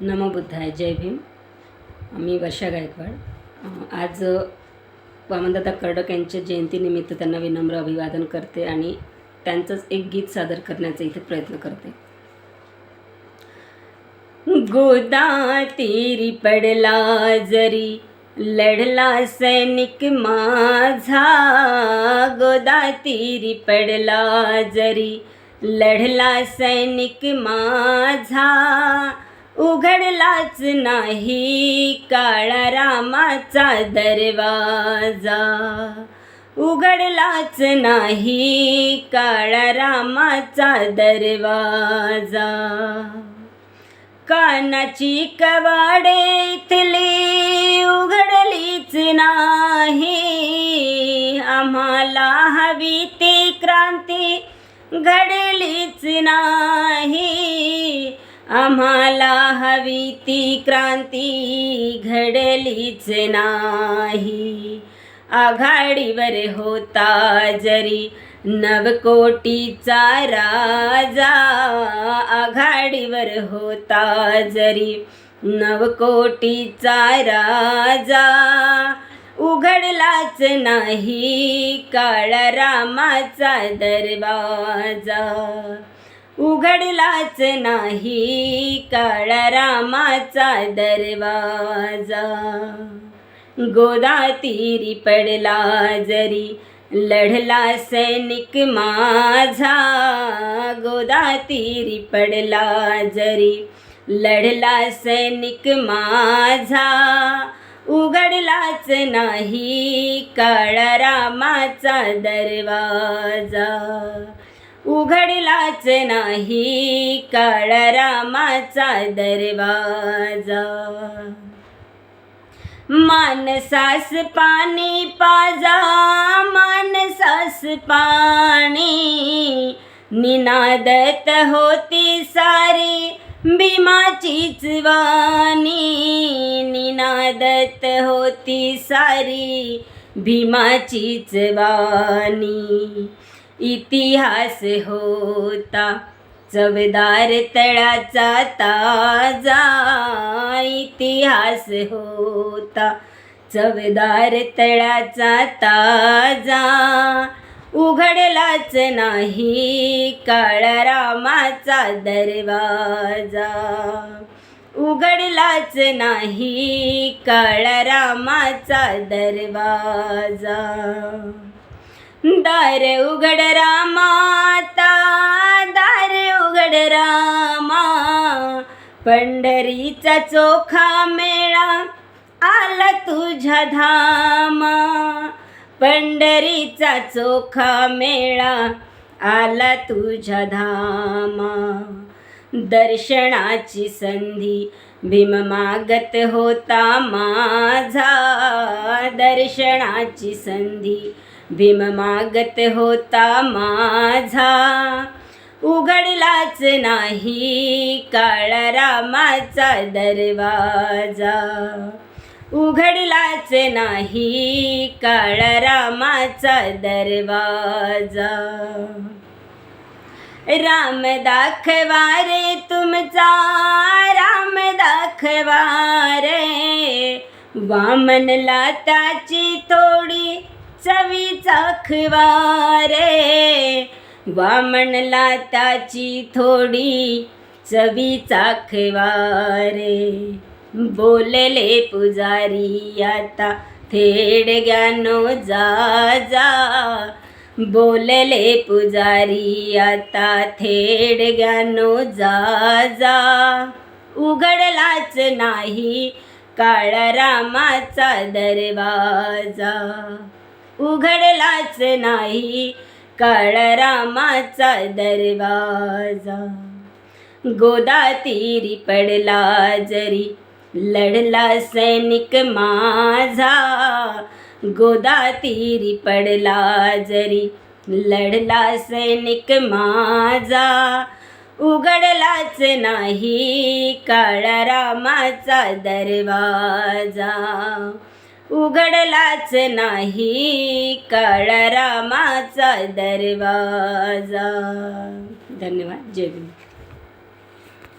नमो बुद्धाय जय भीम. मी वर्षा गायकवाड. आज वामनदादा कर्डक यांच्या जयंतीनिमित्त त्यांना विनम्र अभिवादन करते आणि त्यांचंच एक गीत सादर करण्याचा इथे प्रयत्न करते. गोदा तीरी पडला जरी लढला सैनिक माझा. गोदा तीरी पडला जरी लढला सैनिक माझा. उघडलाच नाही काळा रामाचा दरवाजा. उघडलाच नाही काळा रामाचा दरवाजा. कानाची कवाडे इथली उघडलीच नाही. आम्हाला हवी ती क्रांती घडलीच नाही. आम्हाला हवी ती क्रांती घडलीच नाही. आघाडीवर होता जरी नवकोटीचा राजा आघाडीवर होता जरी नवकोटीचा राजा. उघडलाच नाही काळा रामाचा दरवाजा. उघडलाच नाही काळा रामाचा दरवाजा. गोदा तिरी पडला जरी लढला सैनिक माझा. गोदा तिरी पडला जरी लढला सैनिक माझा. उघडलाच नाही काळा रामाचा दरवाजा. उघडलाच नाही काळरामाचा दरवाजा. मानसास पाणी पाजा मानसास पाणी. निनादत होती सारी भीमाचीच वाणी. निनादत होती सारी भीमाचीच वाणी. इतिहास होता चवदार तळाचा ताजा इतिहास होता चवदार तळाचा ताजा उघडलाच नाही काळा रामाचा दरवाजा. उघडलाच नाही काळा रामाचा दरवाजा. दार उघड रामाता दार उघड रामा पंढरीचा चोखा मेळा आला तुझ्या धामा. पंढरीचा चोखा मेळा आला तुझ्या धामा. दर्शनाची संधी भीम मागत होता माझा. दर्शनाची संधी भीम मागत होता माझा. उघडलाच नाही काळा रामाचा दरवाजा. उघडलाच नाही काळा रामाचा दरवाजा. राम दाखवा रे तुमचा राम दाखवा रे. वामनला त्याची थोडी चवी चाखवा रे वामनला त्याची थोडी चवी चाखवा रे बोलले पुजारी आता थेड ग्यानो जा जा. बोलले पुजारी आता थेड ग्यानो जा जा. उघडलाच नाही काळा रामाचा दरवाजा. उघडलाच नाही काळारामाचा दरवाजा. गोदा तीरी पडला जरी लढला सैनिक माझा. गोदा तिरी पडला जरी लढला सैनिक माझा. उघडलाच नाही काळरामाचा दरवाजा. उघडलाच नाही काळा रामाचा दरवाजा. धन्यवाद. जय